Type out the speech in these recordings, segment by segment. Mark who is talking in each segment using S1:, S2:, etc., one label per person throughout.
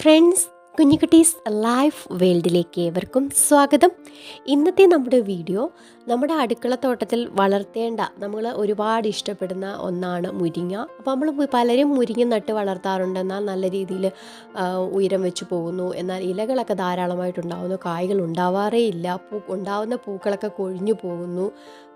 S1: Friends കുഞ്ഞിക്കുട്ടീസ് life വേൾഡിലേക്ക് ഏവർക്കും സ്വാഗതം. ഇന്നത്തെ നമ്മുടെ വീഡിയോ നമ്മുടെ അടുക്കളത്തോട്ടത്തിൽ വളർത്തേണ്ട നമ്മൾ ഒരുപാട് ഇഷ്ടപ്പെടുന്ന ഒന്നാണ് മുരിങ്ങ. അപ്പോൾ നമ്മൾ പലരും മുരിങ്ങ നട്ട് വളർത്താറുണ്ട്. എന്നാൽ നല്ല രീതിയിൽ ഉയരം വെച്ച് പോകുന്നു. എന്നാൽ ഇലകളൊക്കെ ധാരാളമായിട്ടുണ്ടാകുന്നു കായ്കൾ ഉണ്ടാവാറേ ഇല്ല പൂ ഉണ്ടാവുന്ന പൂക്കളൊക്കെ കൊഴിഞ്ഞു പോകുന്നു.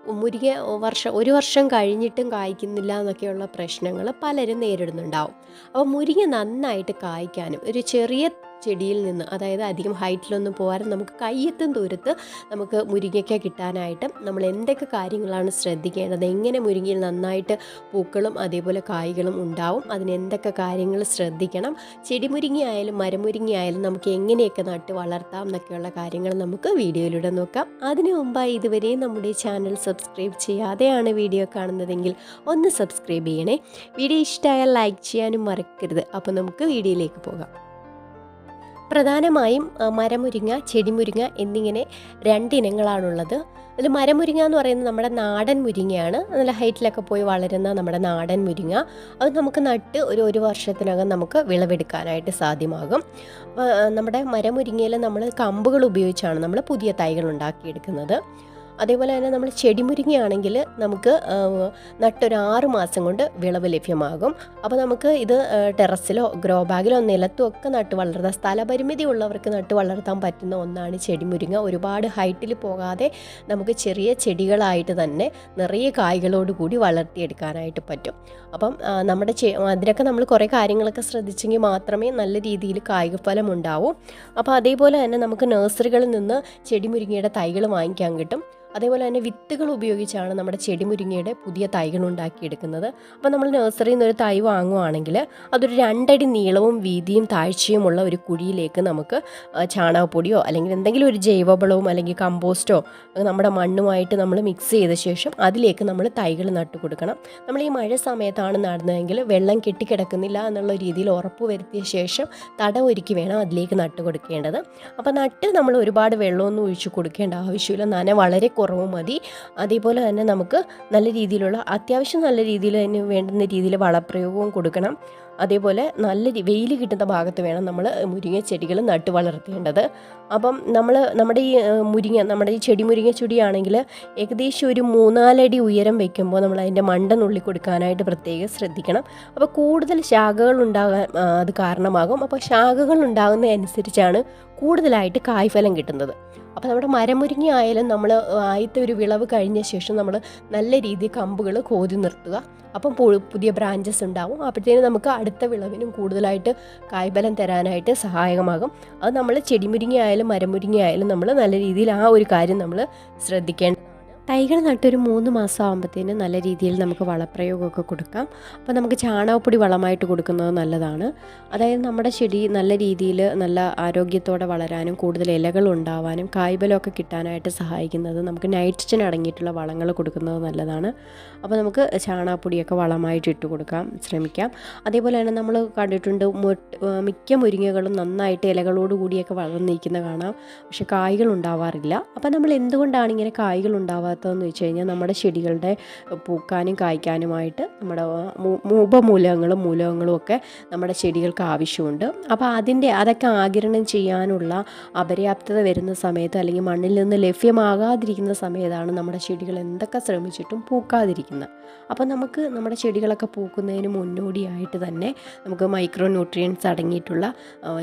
S1: മുരിങ്ങ വർഷം ഒരു വർഷം കഴിഞ്ഞിട്ടും കായ്ക്കുന്നില്ല എന്നൊക്കെയുള്ള പ്രശ്നങ്ങൾ പലരും നേരിടുന്നുണ്ടാവും. അപ്പോൾ മുരിങ്ങ നന്നായിട്ട് കായ്ക്കാനും ഒരു ചെറിയ ചെടിയിൽ നിന്ന് അതായത് അധികം ഹൈറ്റിലൊന്നും പോകാതെ നമുക്ക് കയ്യെത്തും ദൂരത്ത് നമുക്ക് മുരിങ്ങയ്ക്ക കിട്ടാനായിട്ട് നമ്മൾ എന്തൊക്കെ കാര്യങ്ങളാണ് ശ്രദ്ധിക്കേണ്ടത്? എങ്ങനെ മുരിങ്ങയിൽ നന്നായിട്ട് പൂക്കളും അതേപോലെ കായ്കളും ഉണ്ടാവും? അതിന് എന്തൊക്കെ കാര്യങ്ങൾ ശ്രദ്ധിക്കണം? ചെടി മുരിങ്ങിയായാലും മരമുരിങ്ങ നമുക്ക് എങ്ങനെയൊക്കെ നട്ട് വളർത്താം എന്നൊക്കെയുള്ള കാര്യങ്ങൾ നമുക്ക് വീഡിയോയിലൂടെ നോക്കാം. അതിനു മുമ്പായി ഇതുവരെ നമ്മുടെ ചാനൽ സബ്സ്ക്രൈബ് ചെയ്യാതെയാണ് വീഡിയോ കാണുന്നതെങ്കിൽ ഒന്ന് സബ്സ്ക്രൈബ് ചെയ്യണേ. വീഡിയോ ഇഷ്ടമായാൽ ലൈക്ക് ചെയ്യാനും മറക്കരുത്. അപ്പോൾ നമുക്ക് വീഡിയോയിലേക്ക് പോകാം. പ്രധാനമായും മരമുരിങ്ങ ചെടിമുരിങ്ങ എന്നിങ്ങനെ രണ്ടിനങ്ങളാണുള്ളത്. അതിൽ മരമുരിങ്ങ എന്ന് പറയുന്നത് നമ്മുടെ നാടൻ മുരിങ്ങയാണ്. നല്ല ഹൈറ്റിലൊക്കെ പോയി വളരുന്ന നമ്മുടെ നാടൻ മുരിങ്ങ. അത് നമുക്ക് നട്ട് ഒരു ഒരു വർഷത്തിനകം നമുക്ക് വിളവെടുക്കാനായിട്ട് സാധ്യമാകും. നമ്മുടെ മരമുരിങ്ങയിൽ നമ്മൾ കമ്പുകൾ ഉപയോഗിച്ചാണ് നമ്മൾ പുതിയ തൈകൾ ഉണ്ടാക്കിയെടുക്കുന്നത്. അതേപോലെ തന്നെ നമ്മൾ ചെടിമുരിങ്ങയാണെങ്കിൽ നമുക്ക് നട്ടൊരു ആറ് മാസം കൊണ്ട് വിളവ് ലഭ്യമാകും. അപ്പോൾ നമുക്ക് ഇത് ടെറസിലോ ഗ്രോ ബാഗിലോ നിലത്തും ഒക്കെ നട്ട് വളർത്താം. സ്ഥലപരിമിതി ഉള്ളവർക്ക് നട്ട് വളർത്താൻ പറ്റുന്ന ഒന്നാണ് ചെടിമുരിങ്ങ ഒരുപാട് ഹൈറ്റിൽ പോകാതെ നമുക്ക് ചെറിയ ചെടികളായിട്ട് തന്നെ നിറയെ കായ്കളോട് കൂടി വളർത്തിയെടുക്കാനായിട്ട് പറ്റും. അപ്പം നമ്മുടെ അതിനൊക്കെ നമ്മൾ കുറേ കാര്യങ്ങളൊക്കെ ശ്രദ്ധിച്ചെങ്കിൽ മാത്രമേ നല്ല രീതിയിൽ കായികഫലം ഉണ്ടാവൂ. അപ്പോൾ അതേപോലെ തന്നെ നമുക്ക് നഴ്സറികളിൽ നിന്ന് ചെടിമുരിങ്ങയുടെ തൈകൾ വാങ്ങിക്കാൻ കിട്ടും. അതേപോലെ തന്നെ വിത്തുകൾ ഉപയോഗിച്ചാണ് നമ്മുടെ ചെടിമുരിങ്ങയുടെ പുതിയ തൈകൾ ഉണ്ടാക്കിയെടുക്കുന്നത്. അപ്പോൾ നമ്മൾ നഴ്സറിയിൽ നിന്ന് ഒരു തൈ വാങ്ങുവാണെങ്കിൽ അതൊരു രണ്ടടി നീളവും വീതിയും താഴ്ചയുമുള്ള ഒരു കുഴിയിലേക്ക് നമുക്ക് ചാണകപ്പൊടിയോ അല്ലെങ്കിൽ എന്തെങ്കിലും ഒരു ജൈവവളവും അല്ലെങ്കിൽ കമ്പോസ്റ്റോ നമ്മുടെ മണ്ണുമായിട്ട് നമ്മൾ മിക്സ് ചെയ്ത ശേഷം അതിലേക്ക് നമ്മൾ തൈകൾ നട്ടു കൊടുക്കണം. നമ്മൾ ഈ മഴ സമയത്താണ് നടുന്നതെങ്കിൽ വെള്ളം കെട്ടിക്കിടക്കുന്നില്ല എന്നുള്ള രീതിയിൽ ഉറപ്പ് വരുത്തിയ ശേഷം തടം ഒരുക്കി വേണം അതിലേക്ക് നട്ടു കൊടുക്കേണ്ടത്. അപ്പോൾ നട്ട് നമ്മൾ ഒരുപാട് വെള്ളമൊന്നും ഒഴിച്ചു കൊടുക്കേണ്ട ആവശ്യമില്ല. നന വളരെ കുറവ് മതി. അതേപോലെ തന്നെ നമുക്ക് നല്ല രീതിയിലുള്ള അത്യാവശ്യം നല്ല രീതിയിൽ അതിന് വേണ്ടുന്ന രീതിയിൽ വളപ്രയോഗവും കൊടുക്കണം. അതേപോലെ നല്ല വെയിൽ കിട്ടുന്ന ഭാഗത്ത് വേണം നമ്മൾ മുരിങ്ങ ചെടികൾ നട്ട് വളർത്തേണ്ടത്. അപ്പം നമ്മൾ നമ്മുടെ ഈ മുരിങ്ങ നമ്മുടെ ഈ ചെടി മുരിങ്ങ ചെടിയാണെങ്കിൽ ഏകദേശം ഒരു മൂന്നാലടി ഉയരം വയ്ക്കുമ്പോൾ നമ്മൾ അതിന്റെ മണ്ട നുള്ളി കൊടുക്കാനായിട്ട് പ്രത്യേകം ശ്രദ്ധിക്കണം. അപ്പോൾ കൂടുതൽ ശാഖകൾ ഉണ്ടാകാൻ അത് കാരണമാകും. അപ്പോൾ ശാഖകൾ ഉണ്ടാകുന്നതനുസരിച്ചാണ് കൂടുതലായിട്ട് കായ്ഫലം കിട്ടുന്നത്. അപ്പോൾ നമ്മുടെ മരമുരിങ്ങ ആയാലും നമ്മൾ ആദ്യത്തെ ഒരു വിളവ് കഴിഞ്ഞ ശേഷം നമ്മൾ നല്ല രീതിയിൽ കമ്പുകൾ കോതി നിർത്തുക. അപ്പം പുതിയ ബ്രാഞ്ചസ് ഉണ്ടാവും. അപ്പോഴത്തേനും നമുക്ക് അടുത്ത വിളവിനും കൂടുതലായിട്ട് കായ്ബലം തരാനായിട്ട് സഹായകമാകും. അത് നമ്മൾ ചെടിമുരിങ്ങ ആയാലും മരമുരിങ്ങ ആയാലും നമ്മൾ നല്ല രീതിയിൽ ആ ഒരു കാര്യം നമ്മൾ ശ്രദ്ധിക്കേണ്ടതാണ് തൈകൾ നട്ടൊരു മൂന്ന് മാസം ആകുമ്പോഴത്തേനും നല്ല രീതിയിൽ നമുക്ക് വളപ്രയോഗമൊക്കെ കൊടുക്കാം. അപ്പോൾ നമുക്ക് ചാണകപ്പൊടി വളമായിട്ട് കൊടുക്കുന്നത് നല്ലതാണ്. അതായത് നമ്മുടെ ചെടി നല്ല രീതിയിൽ നല്ല ആരോഗ്യത്തോടെ വളരാനും കൂടുതൽ ഇലകൾ ഉണ്ടാവാനും കായ്ബലമൊക്കെ കിട്ടാനായിട്ട് സഹായിക്കുന്നത് നമുക്ക് നൈട്രജൻ അടങ്ങിയിട്ടുള്ള വളങ്ങൾ കൊടുക്കുന്നത് നല്ലതാണ്. അപ്പോൾ നമുക്ക് ചാണകപ്പൊടിയൊക്കെ വളമായിട്ട് ഇട്ട് കൊടുക്കാം ശ്രമിക്കാം. അതേപോലെ തന്നെ നമ്മൾ കണ്ടിട്ടുണ്ട് മിക്ക മുരിങ്ങകളും നന്നായിട്ട് ഇലകളോട് കൂടിയൊക്കെ വളർന്നിരിക്കുന്ന കാണാം. പക്ഷേ കായ്കൾ ഉണ്ടാവാറില്ല. അപ്പോൾ നമ്മൾ എന്തുകൊണ്ടാണ് ഇങ്ങനെ കായ്കൾ ഉണ്ടാവാത്തതെന്ന് വെച്ച് കഴിഞ്ഞാൽ നമ്മുടെ ചെടികളുടെ പൂക്കാനും കായ്ക്കാനുമായിട്ട് നമ്മുടെ ഉപമൂലകങ്ങളും മൂലകങ്ങളും ഒക്കെ നമ്മുടെ ചെടികൾക്ക് ആവശ്യമുണ്ട്. അപ്പോൾ അതിന്റെ അതൊക്കെ ആകിരണം ചെയ്യാനുള്ള അപര്യാപ്തത വരുന്ന സമയത്ത് അല്ലെങ്കിൽ മണ്ണിൽ നിന്ന് ലഭ്യമാകാതിരിക്കുന്ന സമയത്താണ് നമ്മുടെ ചെടികൾ എന്തൊക്കെ ശ്രമിച്ചിട്ടും പൂക്കാതിരിക്കുന്നത്. അപ്പോൾ നമുക്ക് നമ്മുടെ ചെടികളൊക്കെ പൂക്കുന്നതിന് മുന്നോടിയായിട്ട് തന്നെ നമുക്ക് മൈക്രോ ന്യൂട്രിയൻസ് അടങ്ങിയിട്ടുള്ള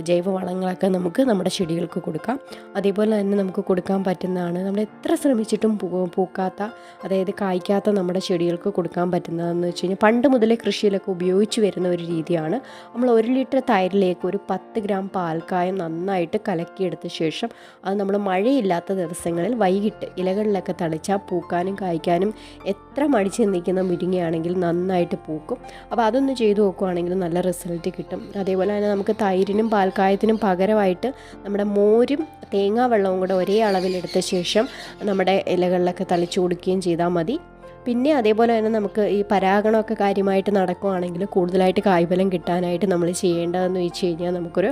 S1: ജൈവ ജൈവവളങ്ങളൊക്കെ നമുക്ക് നമ്മുടെ ചെടികൾക്ക് കൊടുക്കാം. അതേപോലെ തന്നെ നമുക്ക് കൊടുക്കാൻ പറ്റുന്നതാണ് നമ്മൾ എത്ര ശ്രമിച്ചിട്ടും പൂക്കാത്ത അതായത് കായ്ക്കാത്ത നമ്മുടെ ചെടികൾക്ക് കൊടുക്കാൻ പറ്റുന്നതെന്ന് വെച്ച് കഴിഞ്ഞാൽ പണ്ട് മുതലേ കൃഷിയിലൊക്കെ ഉപയോഗിച്ച് വരുന്ന ഒരു രീതിയാണ്. നമ്മൾ ഒരു ലിറ്റർ തൈരിലേക്ക് ഒരു പത്ത് ഗ്രാം പാൽക്കായം നന്നായിട്ട് കലക്കിയെടുത്ത ശേഷം അത് നമ്മൾ മഴയില്ലാത്ത ദിവസങ്ങളിൽ വൈകിട്ട് ഇലകളിലൊക്കെ തളിച്ചാൽ പൂക്കാനും കായ്ക്കാനും എത്ര മടിച്ച് നിൽക്കുന്ന മുരിങ്ങയാണെങ്കിൽ നന്നായിട്ട് പൂക്കും. അപ്പോൾ അതൊന്ന് ചെയ്തു നോക്കുവാണെങ്കിൽ നല്ല റിസൾട്ട് കിട്ടും. അതേപോലെ തന്നെ നമുക്ക് തൈരിനും പാൽക്കായത്തിനും പകരമായിട്ട് നമ്മുടെ മോരും തേങ്ങാ വെള്ളവും കൂടെ ഒരേ അളവിലെടുത്ത ശേഷം നമ്മുടെ ഇലകളിലൊക്കെ തളിച്ചു കൊടുക്കുകയും ചെയ്താൽ മതി. പിന്നെ അതേപോലെ തന്നെ നമുക്ക് ഈ പരാഗണമൊക്കെ കാര്യമായിട്ട് നടക്കുവാണെങ്കിൽ കൂടുതലായിട്ട് കായ്ഫലം കിട്ടാനായിട്ട് നമ്മൾ ചെയ്യേണ്ടതെന്ന് വെച്ച് കഴിഞ്ഞാൽ നമുക്കൊരു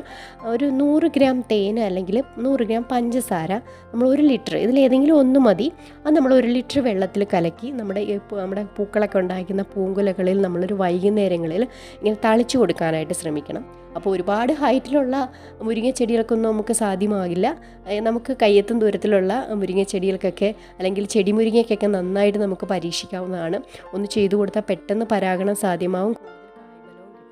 S1: ഒരു നൂറ് ഗ്രാം തേൻ അല്ലെങ്കിൽ നൂറ് ഗ്രാം പഞ്ചസാര നമ്മൾ ഒരു ലിറ്റർ ഇതിലേതെങ്കിലും ഒന്ന് മതി. അത് നമ്മൾ ഒരു ലിറ്റർ വെള്ളത്തിൽ കലക്കി നമ്മുടെ നമ്മുടെ പൂക്കളൊക്കെ ഉണ്ടാക്കുന്ന പൂങ്കുലകളിൽ നമ്മളൊരു വൈകുന്നേരങ്ങളിൽ ഇങ്ങനെ തളിച്ചു കൊടുക്കാനായിട്ട് ശ്രമിക്കണം. അപ്പോൾ ഒരുപാട് ഹൈറ്റിലുള്ള മുരിങ്ങ ചെടികൾക്കൊന്നും നമുക്ക് സാധ്യമാകില്ല. നമുക്ക് കയ്യെത്തും ദൂരത്തിലുള്ള മുരിങ്ങ ചെടികൾക്കൊക്കെ അല്ലെങ്കിൽ ചെടി മുരിങ്ങയ്ക്കൊക്കെ നന്നായിട്ട് നമുക്ക് പരീക്ഷിക്കാവുന്നതാണ് ഒന്ന് ചെയ്തു കൊടുത്താൽ പെട്ടെന്ന് പരാഗണം സാധ്യമാവും.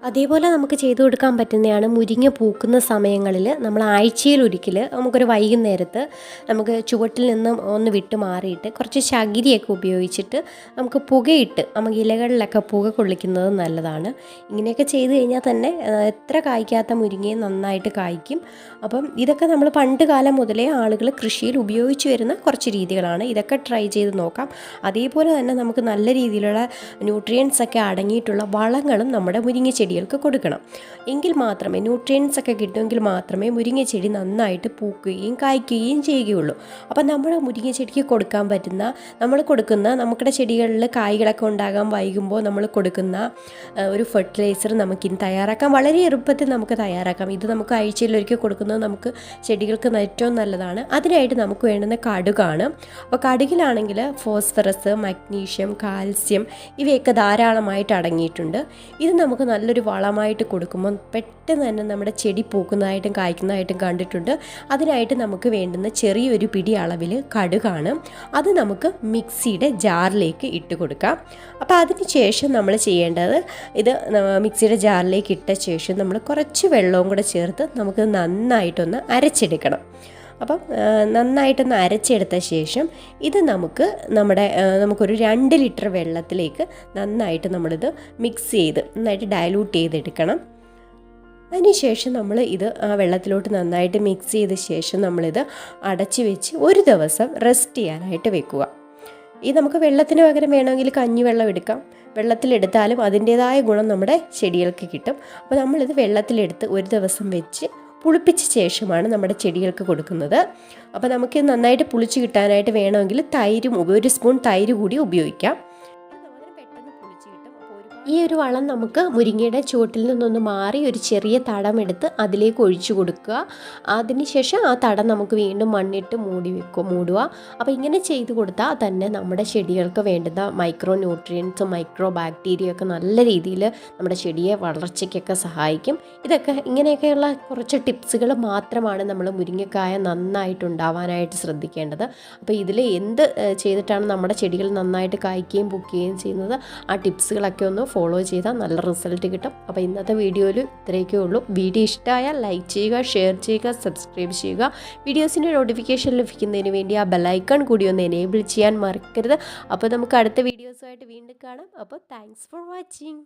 S1: അതേപോലെ നമുക്ക് ചെയ്തു കൊടുക്കാൻ പറ്റുന്നതാണ് മുരിങ്ങ പൂക്കുന്ന സമയങ്ങളിൽ നമ്മൾ ആഴ്ചയിൽ ഒരിക്കൽ നമുക്കൊരു വൈകുന്നേരത്ത് നമുക്ക് ചുവട്ടിൽ നിന്നും ഒന്ന് വിട്ട് മാറിയിട്ട് കുറച്ച് ശകിരിയൊക്കെ ഉപയോഗിച്ചിട്ട് നമുക്ക് പുകയിട്ട് നമുക്ക് ഇലകളിലൊക്കെ പുക കൊള്ളിക്കുന്നത് നല്ലതാണ്. ഇങ്ങനെയൊക്കെ ചെയ്തു കഴിഞ്ഞാൽ തന്നെ എത്ര കായ്ക്കാത്ത മുരിങ്ങയും നന്നായിട്ട് കായ്ക്കും. അപ്പം ഇതൊക്കെ നമ്മൾ പണ്ട് കാലം മുതലേ ആളുകൾ കൃഷിയിൽ ഉപയോഗിച്ച് വരുന്ന കുറച്ച് രീതികളാണ്. ഇതൊക്കെ ട്രൈ ചെയ്ത് നോക്കാം. അതേപോലെ തന്നെ നമുക്ക് നല്ല രീതിയിലുള്ള ന്യൂട്രിയൻസ് ഒക്കെ അടങ്ങിയിട്ടുള്ള വളങ്ങളും നമ്മുടെ മുരിങ്ങ ചെടികൾക്ക് കൊടുക്കണം. എങ്കിൽ മാത്രമേ ന്യൂട്രിയൻസ് ഒക്കെ കിട്ടുമെങ്കിൽ മാത്രമേ മുരിങ്ങ ചെടി നന്നായിട്ട് പൂക്കുകയും കായ്ക്കുകയും ചെയ്യുകയുള്ളൂ. അപ്പം നമ്മൾ മുരിങ്ങ ചെടിക്ക് കൊടുക്കാൻ പറ്റുന്ന നമ്മൾ കൊടുക്കുന്ന നമ്മുടെ ചെടികളിൽ കായ്കളൊക്കെ ഉണ്ടാകാൻ വൈകുമ്പോൾ നമ്മൾ കൊടുക്കുന്ന ഒരു ഫെർട്ടിലൈസർ നമുക്കിനി തയ്യാറാക്കാം. വളരെ എളുപ്പത്തിൽ നമുക്ക് തയ്യാറാക്കാം. ഇത് നമുക്ക് ആഴ്ചയിലൊരിക്കൽ കൊടുക്കുന്നത് നമുക്ക് ചെടികൾക്ക് ഏറ്റവും നല്ലതാണ്. അതിനായിട്ട് നമുക്ക് വേണ്ടുന്ന കടുകാണ്. അപ്പോൾ കടുകിലാണെങ്കിൽ ഫോസ്ഫറസ് മഗ്നീഷ്യം കാൽസ്യം ഇവയൊക്കെ ധാരാളമായിട്ട് അടങ്ങിയിട്ടുണ്ട്. ഇത് നമുക്ക് നല്ലൊരു വളമായിട്ട് കൊടുക്കുമ്പോൾ പെട്ടെന്ന് തന്നെ നമ്മുടെ ചെടി പൂക്കുന്നതായിട്ടും കായ്ക്കുന്നതായിട്ടും കണ്ടിട്ടുണ്ട്. അതിനായിട്ട് നമുക്ക് വേണ്ടുന്ന ചെറിയൊരു പിടി അളവിൽ കടുകാണ്. അത് നമുക്ക് മിക്സിയുടെ ജാറിലേക്ക് ഇട്ട് കൊടുക്കാം. അപ്പോൾ അതിന് ശേഷം നമ്മൾ ചെയ്യേണ്ടത് ഇത് മിക്സിയുടെ ജാറിലേക്ക് ഇട്ട ശേഷം നമ്മൾ കുറച്ച് വെള്ളവും കൂടെ ചേർത്ത് നമുക്ക് നന്നായിട്ടൊന്ന് അരച്ചെടുക്കണം. അപ്പം നന്നായിട്ട് നന്നായിട്ടൊന്ന് അരച്ചെടുത്ത ശേഷം ഇത് നമുക്ക് നമ്മുടെ നമുക്കൊരു രണ്ട് ലിറ്റർ വെള്ളത്തിലേക്ക് നന്നായിട്ട് നമ്മളിത് മിക്സ് ചെയ്ത് നന്നായിട്ട് ഡയലൂട്ട് ചെയ്തെടുക്കണം. അതിനുശേഷം നമ്മൾ ഇത് ആ വെള്ളത്തിലോട്ട് നന്നായിട്ട് മിക്സ് ചെയ്ത ശേഷം നമ്മളിത് അടച്ചു വെച്ച് ഒരു ദിവസം റെസ്റ്റ് ചെയ്യാനായിട്ട് വെക്കുക. ഈ നമുക്ക് വെള്ളത്തിന് പകരം വേണമെങ്കിൽ കഞ്ഞിവെള്ളം എടുക്കാം. വെള്ളത്തിലെടുത്താലും അതിന്റേതായ ഗുണം നമ്മുടെ ചെടികൾക്ക് കിട്ടും. അപ്പോൾ നമ്മളിത് വെള്ളത്തിലെടുത്ത് ഒരു ദിവസം വെച്ച് പുളിപ്പിച്ച ശേഷമാണ് നമ്മുടെ ചെടികൾക്ക് കൊടുക്കുന്നത്. അപ്പോൾ നമുക്ക് നന്നായിട്ട് പുളിച്ച് കിട്ടാനായിട്ട് വേണമെങ്കിൽ തൈരും ഒരു സ്പൂൺ തൈര് കൂടി ഉപയോഗിക്കാം. ഈ ഒരു വളം നമുക്ക് മുരിങ്ങയുടെ ചുവട്ടിൽ നിന്നൊന്ന് മാറി ഒരു ചെറിയ തടം എടുത്ത് അതിലേക്ക് ഒഴിച്ചു കൊടുക്കുക. അതിനുശേഷം ആ തടം നമുക്ക് വീണ്ടും മണ്ണിട്ട് മൂടി വെക്കുക മൂടുക. അപ്പോൾ ഇങ്ങനെ ചെയ്തു കൊടുത്താൽ തന്നെ നമ്മുടെ ചെടികൾക്ക് വേണ്ടുന്ന മൈക്രോ ന്യൂട്രിയൻസും മൈക്രോ ബാക്ടീരിയ ഒക്കെ നല്ല രീതിയിൽ നമ്മുടെ ചെടിയെ വളർച്ചയ്ക്കൊക്കെ സഹായിക്കും. ഇതൊക്കെ ഇങ്ങനെയൊക്കെയുള്ള കുറച്ച് ടിപ്സുകൾ മാത്രമാണ് നമ്മൾ മുരിങ്ങക്കായ നന്നായിട്ട് ഉണ്ടാവാനായിട്ട് ശ്രദ്ധിക്കേണ്ടത്. അപ്പോൾ ഇതിൽ എന്ത് ചെയ്തിട്ടാണ് നമ്മുടെ ചെടികൾ നന്നായിട്ട് കായ്ക്കുകയും പൂക്കുകയും ചെയ്യുന്നത്? ആ ടിപ്സുകളൊക്കെ ഒന്ന് ഫോളോ ചെയ്താൽ നല്ല റിസൾട്ട് കിട്ടും. അപ്പോൾ ഇന്നത്തെ വീഡിയോയിൽ ഇത്രയൊക്കെ ഉള്ളൂ. വീഡിയോ ഇഷ്ടമായാൽ ലൈക്ക് ചെയ്യുക ഷെയർ ചെയ്യുക സബ്സ്ക്രൈബ് ചെയ്യുക. വീഡിയോസിന്റെ നോട്ടിഫിക്കേഷൻ ലഭിക്കുന്നതിന് വേണ്ടി ആ ബെല്ലൈക്കൺ കൂടി ഒന്ന് എനേബിൾ ചെയ്യാൻ മറക്കരുത്. അപ്പോൾ നമുക്ക് അടുത്ത വീഡിയോസുമായിട്ട് വീണ്ടും കാണാം. അപ്പോൾ താങ്ക്സ് ഫോർ വാച്ചിങ്